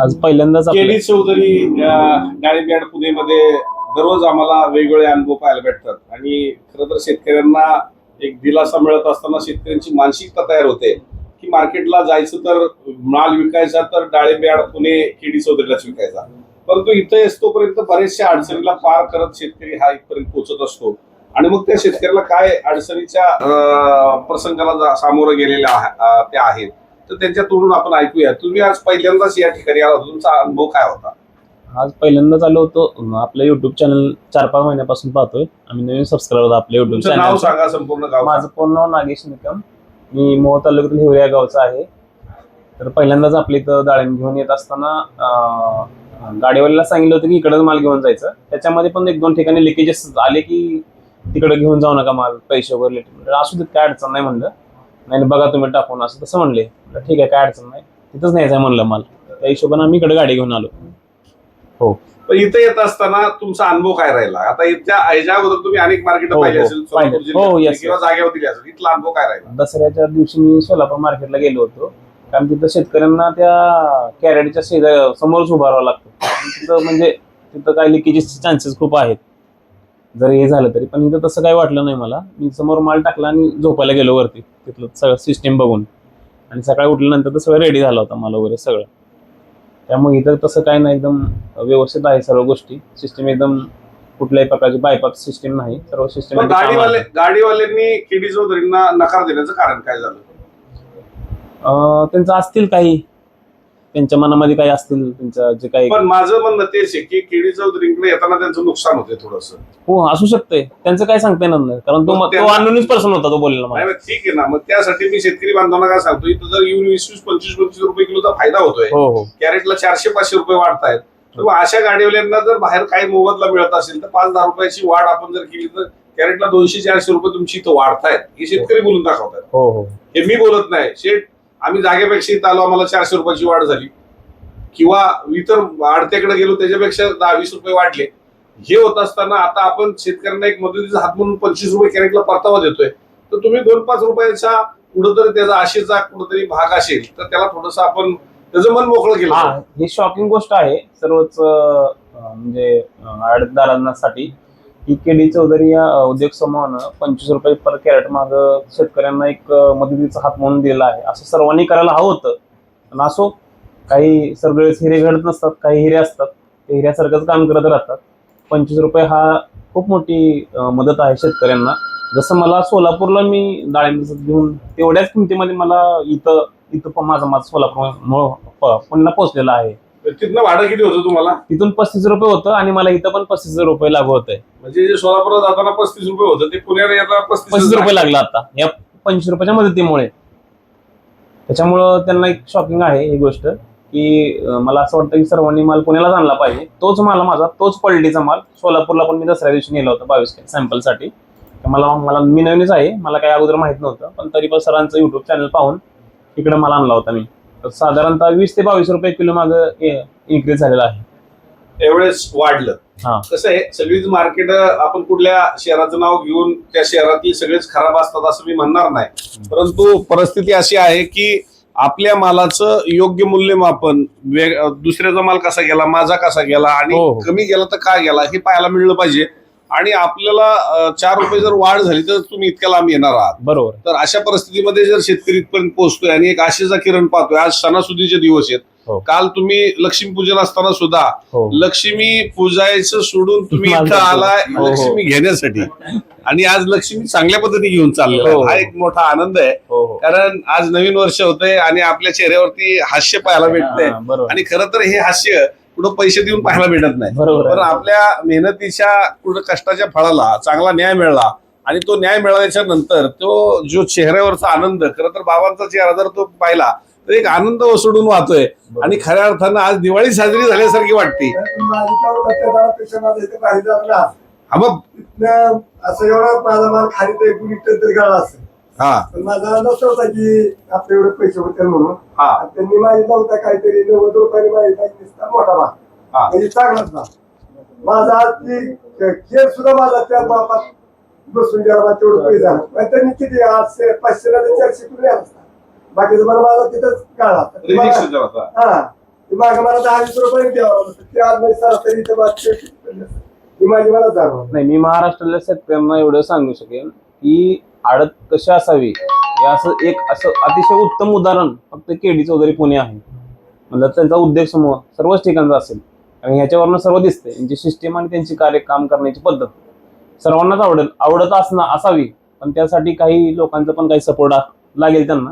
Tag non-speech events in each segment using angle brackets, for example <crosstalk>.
आज पहिल्यांदाच आपल्या- केडी चौधरी डाळिंब्याड पुणेमध्ये दररोज आम्हाला वेगवेगळे अनुभव पाहायला भेटतात. आणि खरं तर शेतकऱ्यांना एक दिलासा मिळत असताना शेतकऱ्यांची मानसिकता तयार होते की मार्केटला जायचं तर माल विकायचा तर डाळिंब्याड पुणे केडी चौधरीलाच विकायचा. परंतु इथं येतोपर्यंत बऱ्याचशा अडचणीला पार करत शेतकरी हा इथपर्यंत पोहोचत असतो. आणि मग त्या शेतकऱ्याला काय अडचणीच्या अं, प्रसंगाला जा- सामोरं गेलेल्या आहे- अं, त्या आहेत. तर त्यांच्या तोडून आपण ऐकूया. तुम्ही आज पहिल्यांदाच या ठिकाणी आला. तुमचा अनुभव काय होता? आज पहिल्यांदाच आलो होतो. आपलं युट्यूब चॅनल चार पाच महिन्यापासून पाहतोय. आम्ही नवीन सबस्क्राईब होतो आपलं युट्यूब तुमचं नाव चॅनल सांगा संपूर्ण गाव माझं पूर्ण नाव नागेश निकम. मी मोह तालुक्यातील हिवऱ्या गावचा आहे. तर पहिल्यांदाच आपल्या इथं डाळिंब घेऊन येत असताना अं, गाडीवाल्याला सांगितलं होतं की इकडंच माल घेऊन जायचं. त्याच्यामध्ये पण एक दोन ठिकाणी लिकेजेस आले की तिकडे घेऊन जाऊ नका माल पैसे वगैरे late. म्हणलं, असू देत काय अडचण नाही म्हणलं. नाही नाही, बघा तुम्ही टाकून असं तसं म्हणले. ठीक आहे काय अडचण नाही. तिथंच न्यायचं आहे म्हणलं माल. त्या हिशोबाने आम्ही इकडे गाडी घेऊन आलो. हो. पण इथं येत असताना तुमचा अनुभव काय राहिला? आता इथच्या ह्याच्या अगोदर तुम्ही अनेक मार्केट हो, पाहिले हो, असेल पाहिले. सोलापूर जिल्ह्यात हो, yes, किंवा जागेवर दिली असेल. इथला अनुभव काय राहिला? दसऱ्याच्या दिवशी मी सोलापूर मार्केटला गेलो होतो. कारण तिथं शेतकऱ्यांना त्या कॅरेटच्या शेजा समोरच उभा राहावं लागतं. तिथं म्हणजे तिथं काय लिकेजेसचे चान्सेस खूप आहेत. जर हे झालं तरी. पण इथं तसं काही वाटलं नाही मला. मी समोर माल टाकला आणि झोपायला गेलो वरती. तिथलं सगळं सिस्टीम बघून. आणि सकाळी उठल्यानंतर तर सगळं रेडी झालं होतं माल वगैरे सगळं. त्यामुळे इथं तसं काही नाही. एकदम व्यवस्थित आहे सर्व गोष्टी. सिस्टीम एकदम कुठल्याही प्रकारची बायपास सिस्टीम नाही. सर्व सिस्टीम गाडीवाले गाडीवाल्यांनी केडी चौधरींना नकार देण्याचं कारण काय झालं? त्यांचं असतील काही. त्यांच्या मनामध्ये काही असतील त्यांचं जे काही पण माझं म्हणणं तेच आहे की केडी चौधरींकडे येताना त्यांचं नुकसान होते थोडस. हो असू शकते त्यांचं काय सांगता येणार नाही कारण तो मग तो त्यांना- पर्सन होता तो बोललेला मला. ठीक आहे ना. मग त्यासाठी मी शेतकरी बांधवांना काय सांगतो इथं जर येऊन वीस वीस पंचवीस पंचवीस रुपये किलोचा फायदा होतोय. हो हो. कॅरेटला चारशे पाचशे रुपये वाढतायत तर मग अशा गाडीवाल्यांना जर बाहेर काही मोबदला मिळत असेल तर पाच दहा रुपयाची वाढ आपण जर केली तर कॅरेटला दोनशे चारशे रुपये तुमची इथं वाढतायत हे शेतकरी बोलून दाखवतात. हो हो. हे मी बोलत नाही. शेठ आम्ही जागेपेक्षा इथं आलो आम्हाला चारशे रुपयाची वाढ झाली. किंवा इतर आडत्याकडे गेलो त्याच्यापेक्षा दहा वीस रुपये वाढले. हे होत असताना आता आपण शेतकऱ्यांना एक मदतीचा हात म्हणून पंचवीस रुपये कॅरेटला परतावा देतोय. तर तुम्ही दोन पाच रुपयाचा कुठंतरी त्याचा आशेचा कुठंतरी भाग असेल तर त्याला थोडस आपण त्याचं मन मोकळं केलं हा. ही शॉकिंग गोष्ट आहे. सर्वच म्हणजे अं, आडतदारांसाठी ही केडी चौधरी या उद्योग समूहानं. पंचवीस रुपये पर कॅरेट माग शेतकऱ्यांना एक मदतीचा हात म्हणून दिला आहे. असं सर्वांनी करायला हवं होतं. पण असो काही सगळेच हिरे घडत नसतात काही हिरे असतात. ते हिऱ्यासारखंच काम करत राहतात. पंचवीस रुपये हा खूप मोठी मदत आहे शेतकऱ्यांना. जसं मला सोलापूरला मी डाळिंब घेऊन तेवढ्याच किमतीमध्ये मला इथं इथं पण माझा माझा सोलापूर प- पुन्हा पोहोचलेला आहे. तिथनं भाडं किती होतं तुम्हाला? तिथून पस्तीस रुपये होतं आणि मला इथं पण पस्तीस रुपये लागू होत. म्हणजे जे सोलापूरला जाताना पस्तीस रुपये होतं ते पुण्याला येताना पस्तीस रुपये लागला. आता. या पंचवीस रुपयाच्या मदतीमुळे. त्याच्यामुळं त्यांना एक शॉकिंग आहे ही गोष्ट की मला असं वाटतं की सर्वांनी माल पुण्यालाच आणला पाहिजे. तोच माल माझा तोच क्वालिटीचा माल. सोलापूरला पण मी दसऱ्या दिवशी नेला होता बावीस सॅम्पलसाठी. मला मला मी नवीनच आहे. मला काही अगोदर माहीत नव्हतं पण तरी पण सरांचं युट्यूब चॅनल पाहून इकडे माल आणला होता मी. साधारणतः वीस ते बावीस रुपये किलो मागं इन्क्रीज झालेला आहे एवढेच वाढलं. कसं आहे सगळीच मार्केट आपण कुठल्या शहराचं नाव घेऊन त्या शहरातील सगळेच खराब असतात असं मी म्हणणार नाही परंतु परिस्थिती अशी आहे की आपल्या मालाचं योग्य मूल्यमापन वेग दुसऱ्याचा माल कसा गेला माझा कसा गेला आणि हो, हो. कमी गेला तर का गेला हे पाहायला मिळलं पाहिजे आणि आपल्याला चार रुपये जर वाढ झाली तर तुम्ही इतक्या लांब येणार आहात. बरोबर. तर अशा परिस्थितीमध्ये जर शेतकरी इथपर्यंत पोहोचतोय आणि एक आशेचा किरण पाहतोय आज सणासुदीचे दिवस आहेत. हो. काल तुम्ही लक्ष्मीपूजन असताना सुद्धा हो. लक्ष्मी पूजायचं सोडून तुम्ही इथं आलाय. हो. लक्ष्मी घेण्यासाठी. आणि आज लक्ष्मी चांगल्या पद्धतीने घेऊन चाललेला हो, एक मोठा आनंद आहे. कारण आज नवीन वर्ष होतंय आणि आपल्या चेहऱ्यावरती हास्य पाहायला भेटतंय. आणि खरं तर हे हास्य कुठं पैसे देऊन पाहायला भेटत नाही. बरोबर पण. आपल्या मेहनतीच्या कुठं कष्टाच्या फळाला चांगला न्याय मिळाला आणि तो न्याय मिळाल्याच्या नंतर तो जो चेहऱ्यावरचा आनंद खरं तर बाबांचा चेहरा जर तो पाहिला तर एक आनंद ओसडून वाहतोय. आणि खऱ्या अर्थानं आज दिवाळी साजरी झाल्यासारखी वाटते. हा मग असं एवढा माझा माल खाली तर एक लिटर तरी गाळा असेल. हा. पण माझा अंदाज होता की आपले एवढे पैसे होते म्हणून. हा. आणि त्यांनी मागितला होता काहीतरी नव्वद रुपयाने मागितला नुसता मोठा हा. म्हणजे चांगलाच माल माझा आज ती केअर सुद्धा माझा त्या बापात बसून तेवढं पैसे झालं. पण त्यांनी किती आठशे पाचशे ना ते चारशे कुठे असता. बाकीचं मला माझा तिथंच काढा रिजेक्शन होता. हा. ती मागे मला दहा वीस रुपये द्यावं ते आज म्हणजे सरासरी इथं माझी. ही मला जाणवलं. नाही मी महाराष्ट्रातल्या शेतकऱ्यांना एवढं सांगू शकेन की आडत कशी असावी? हे असं एक असं अतिशय उत्तम उदाहरण फक्त केडी चौधरी पुणे आहे. म्हणजे त्यांचा उद्योग समूह सर्वच ठिकाणचा असेल. आणि ह्याच्यावरनं सर्व दिसते त्यांची सिस्टीम आणि त्यांची कार्य काम करण्याची पद्धत. सर्वांनाच आवडेल. आवडत असणं असावी. पण त्यासाठी काही लोकांचा पण काही सपोर्ट लागेल त्यांना.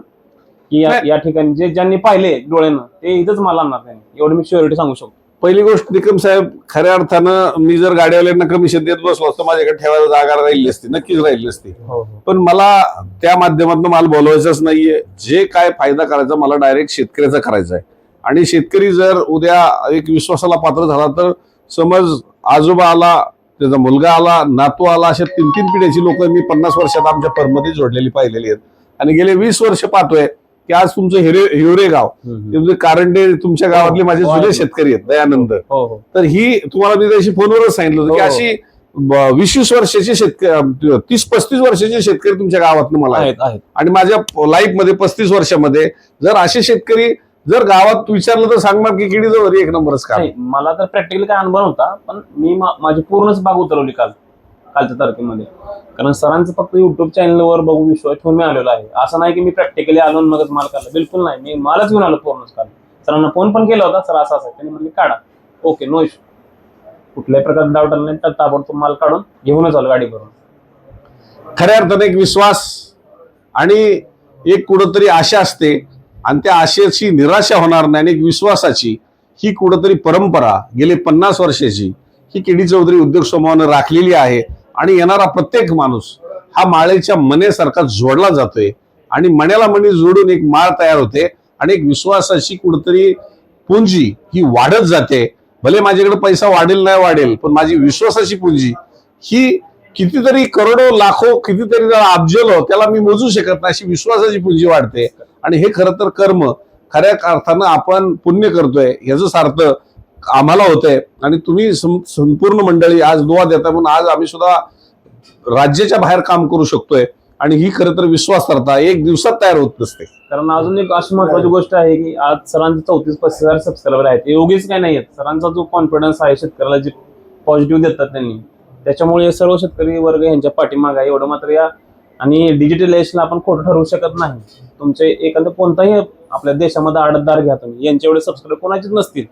की या- ठिकाणी जे ज्यांनी पाहिले डोळ्यानं ते इथंच मला आणणार त्यांनी. एवढी मी शुअरिटी सांगू शकतो. पहिली गोष्ट निकम साहेब खऱ्या अर्थानं मी जर गाडीवाल्यांना कमिशन देत बसलो असतो माझ्याकडे ठेवायला जागा राहिली असती नक्कीच राहिली असती. हो पण मला त्या माध्यमातून मला बोलवायचंच नाहीये. जे काय फायदा करायचा मला डायरेक्ट शेतकऱ्याचा करायचा आहे. आणि शेतकरी जर उद्या एक विश्वासाला पात्र झाला तर समज आजोबा आला त्याचा मुलगा आला नातू आला अशा तीन तीन पिढ्याची लोक मी पन्नास वर्षात आमच्या फर्ममध्ये जोडलेली पाहिलेली आहेत. आणि गेले वीस वर्ष पाहतोय की आज तुमचं हिरे हिवरे गाव. हम्म. ते म्हणजे कारंडे तुमच्या गावातले माझे हो, जुने हो. शेतकरी आहेत दयानंद. हो हो तर ही तुम्हाला मी त्याशी फोनवरच सांगितलं होतं की हो. अशी वीस वीस वर्षाचे शेतकरी तीस पस्तीस वर्षाचे शेतकरी तुमच्या गावातनं मला आहेत. आणि माझ्या लाईफमध्ये पस्तीस वर्षामध्ये जर असे शेतकरी जर गावात विचारलं तर सांगणार की किडी जवळ एक नंबरच का नाही मला तर प्रॅक्टिकली काय अनुभव नव्हता पण मा- माझी पूर्णच बाग उतरवली काल. कालच्या तारखेमध्ये. कारण सरांचं फक्त युट्यूब चॅनलवर बघू विश्वास ठेवून मी आलेलो आहे. असं नाही की मी प्रॅक्टिकली आलो मगच माल काढला. बिलकुल नाही. मी मालच घेऊन आलो पूर्णच काल सरांना फोन पण केला होता. सर असं असं. त्यांनी म्हणले काढा. ओके नो इश्यू कुठल्याही प्रकारचा डाऊट आला नाही तर ताबडतोब माल काढून घेऊनच आलो गाडी भरून खऱ्या अर्थाने एक विश्वास आणि एक कुठंतरी आशा असते. आणि त्या आशेची निराशा होणार नाही आणि एक विश्वासाची ही कुठंतरी परंपरा गेले पन्नास वर्षाची ही केडी चौधरी उद्योग समूहानं राखलेली आहे. आणि येणारा प्रत्येक माणूस हा माळेच्या मनेसारखा जोडला जातोय. आणि मण्याला मणी जोडून एक माळ तयार होते. आणि एक विश्वासाची कुठतरी पुंजी ही वाढत जाते. भले माझ्याकडे पैसा वाढेल नाही वाढेल पण माझी विश्वासाची पुंजी ही कितीतरी करोडो लाखो कितीतरी जर अब्जलो हो, त्याला मी मोजू शकत नाही अशी विश्वासाची पुंजी वाढते. आणि हे खरं तर कर्म खऱ्या अर्थानं आपण पुण्य करतोय ह्याचं सार्थ आम्हाला होतंय आणि तुम्ही संपूर्ण मंडळी आज दुवा देता म्हणून आज आम्ही सुद्धा राज्याच्या बाहेर काम करू शकतोय आणि ही खरं तर विश्वासार्हता एक दिवसात तयार होत नसते. कारण अजून एक अशी महत्वाची गोष्ट आहे की आज सरांचे चौतीस पस्तीस हजार सबस्क्रायबर आहेत. योगीच काय नाही आहेत. सरांचा जो कॉन्फिडन्स आहे शेतकऱ्याला जे पॉझिटिव्ह देतात त्यांनी त्याच्यामुळे हे सर्व शेतकरी वर्ग यांच्या पाठीमाग आहे. एवढं मात्र या आणि डिजिटलायझेशन आपण खोटं ठरवू शकत नाही. तुमचे एखादं कोणताही आपल्या देशामध्ये आडतदार घ्या तुम्ही. यांच्या एवढे सबस्क्राईब कोणाचेच नसतील.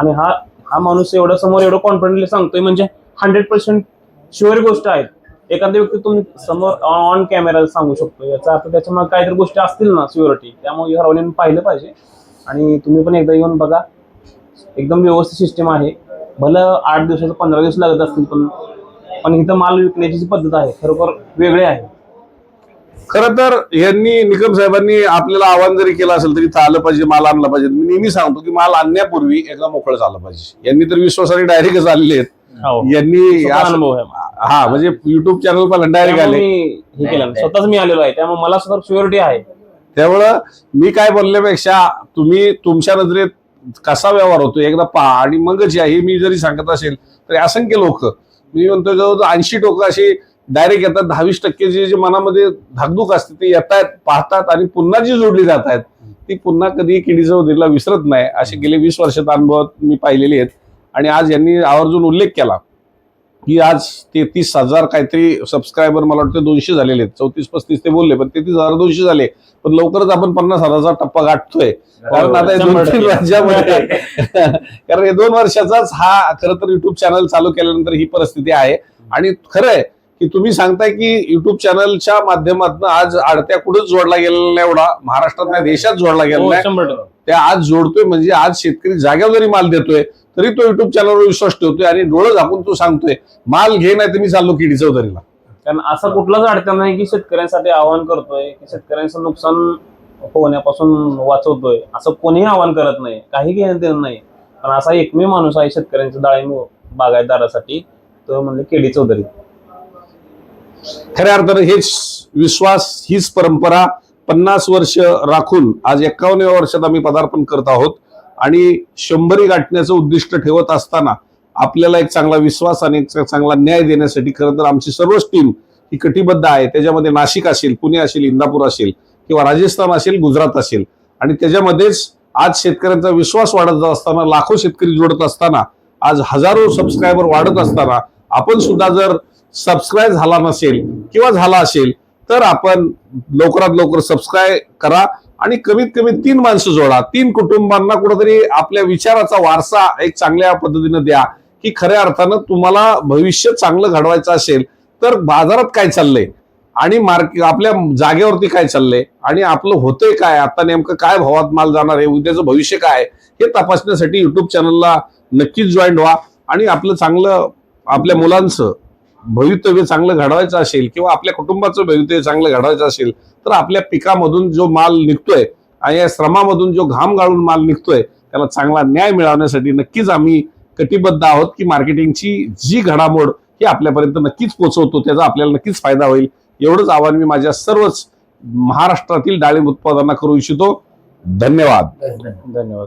आणि हा हा माणूस एवढं समोर एवढं कॉन्फिडंटली सांगतोय म्हणजे हंड्रेड पर्सेंट शुअर गोष्ट आहे. एखाद्या व्यक्ती तुम्ही समोर ऑन कॅमेरा सांगू शकतो. याचा अर्थ त्याच्यामुळे काहीतरी गोष्टी असतील ना सिक्युरिटी त्यामुळे हरवण्याने पाहिलं पाहिजे. आणि तुम्ही पण एकदा येऊन बघा. एकदम व्यवस्थित सिस्टम आहे. भलं आठ दिवसाचं पंधरा दिवस लागत असतील पण पण इथं माल विकण्याची जी पद्धत आहे खरोखर वेगळी आहे. खरं तर यांनी निकम साहेबांनी आपल्याला आवाहन जरी केलं असेल तरी आलं पाहिजे माल आणला पाहिजे. मी नेहमी सांगतो की माल आणण्यापूर्वी एकदा मोकळं झालं पाहिजे. यांनी तर विश्वासाने डायरेक्टच आलेले आहेत. हो. यांनी हा म्हणजे युट्यूब चॅनल पण डायरेक्ट आले. हे स्वतःच मी आलेलो आहे. त्यामुळे मला सुद्धा शुअरिटी आहे. त्यामुळं मी काय बोलण्यापेक्षा तुम्ही तुमच्या नजरेत कसा व्यवहार होतो एकदा पहा. आणि मगच या हे मी जरी सांगत असेल तरी असंख्य लोक मी म्हणतो ऐंशी लोक अशी डायरेक्ट येतात दहावीस टक्के जे जे मनामध्ये धाकधूक असते ते येतात पाहतात आणि पुन्हा जी जोडली जात आहेत ती पुन्हा कधी किडी चौधरीला विसरत नाही. असे गेले वीस वर्षात अनुभव मी पाहिलेले आहेत. आणि आज यांनी आवर्जून उल्लेख केला की आज तेहतीस हजार काहीतरी सबस्क्रायबर मला वाटतं दोनशे झालेले आहेत. चौतीस पस्तीस ते बोलले पण तेहतीस हजार दोनशे झाले. पण लवकरच आपण पन्नास हजाराचा टप्पा गाठतोय. कारण आता दोन. राज्यामध्ये <laughs> कारण हे दोन वर्षाचाच हा खरं तर युट्यूब चॅनल चालू केल्यानंतर ही परिस्थिती आहे. आणि खरं आहे की तुम्ही सांगताय की युट्यूब चॅनलच्या माध्यमातून आज आडत्या कुठंच जोडला गेलेला एवढा. महाराष्ट्रात नाही देशात जोडला गेलेला हो, त्या आज जोडतोय म्हणजे आज शेतकरी जाग्यावर जरी माल देतोय तरी तो युट्यूब चॅनलवर विश्वास ठेवतोय आणि डोळं झाकून तो सांगतोय माल घे नाही तर मी चाललो किडी चौधरीला. कारण असं कुठलाच अडचण नाही की शेतकऱ्यांसाठी आवाहन करतोय की शेतकऱ्यांचं नुकसान होण्यापासून वाचवतोय असं कोणीही आवाहन करत नाही काही घेणं देणं नाही. पण असा एकमेव माणूस आहे शेतकऱ्यांच्या डाळिंब बागायतदारासाठी तो म्हणजे केडी चौधरी. खऱ्या अर्थानं हेच विश्वास हीच परंपरा पन्नास वर्ष राखून आज एक्कावन्नव्या वर्षात आम्ही पदार्पण करत आहोत. आणि शंभरी गाठण्याचं उद्दिष्ट ठेवत असताना आपल्याला एक चांगला विश्वास आणि एक चांगला न्याय देण्यासाठी खरं तर आमची सर्वच टीम ही कटिबद्ध आहे. त्याच्यामध्ये नाशिक असेल पुणे असेल इंदापूर असेल किंवा राजस्थान असेल गुजरात असेल. आणि त्याच्यामध्येच आज शेतकऱ्यांचा विश्वास वाढत असताना लाखो शेतकरी जोडत असताना आज हजारो सबस्क्रायबर वाढत असताना आपण सुद्धा जर सबस्क्राईब झाला नसेल किंवा झाला असेल तर आपण लवकरात लवकर सबस्क्राईब करा आणि कमीत कमी तीन माणसं जोडा. तीन कुटुंबांना कुठेतरी आपल्या विचाराचा वारसा एक चांगल्या पद्धतीनं द्या की खऱ्या अर्थानं तुम्हाला भविष्य चांगलं घडवायचं असेल तर बाजारात काय चाललंय? आणि मार्केट आपल्या जागेवरती काय चाललंय? आणि आपलं होतंय काय? आता नेमकं काय भावात माल जाणार आहे? उद्याचं भविष्य काय? आहे हे तपासण्यासाठी युट्यूब चॅनलला नक्कीच जॉईन व्हा आणि आपलं चांगलं आपल्या मुलांचं भवितव्य चांगलं घडवायचं असेल किंवा आपल्या कुटुंबाचं भवितव्य चांगलं घडवायचं असेल तर आपल्या पिकामधून जो माल निघतोय आणि या श्रमामधून जो घाम गाळून माल निघतोय त्याला चांगला न्याय मिळवण्यासाठी नक्कीच आम्ही कटिबद्ध आहोत की मार्केटिंगची जी घडामोड ही आपल्यापर्यंत नक्कीच पोहोचवतो त्याचा आपल्याला नक्कीच फायदा होईल. एवढंच आव्हान मी माझ्या सर्वच महाराष्ट्रातील डाळिंब उत्पादनांना करू इच्छितो. धन्यवाद. धन्यवाद.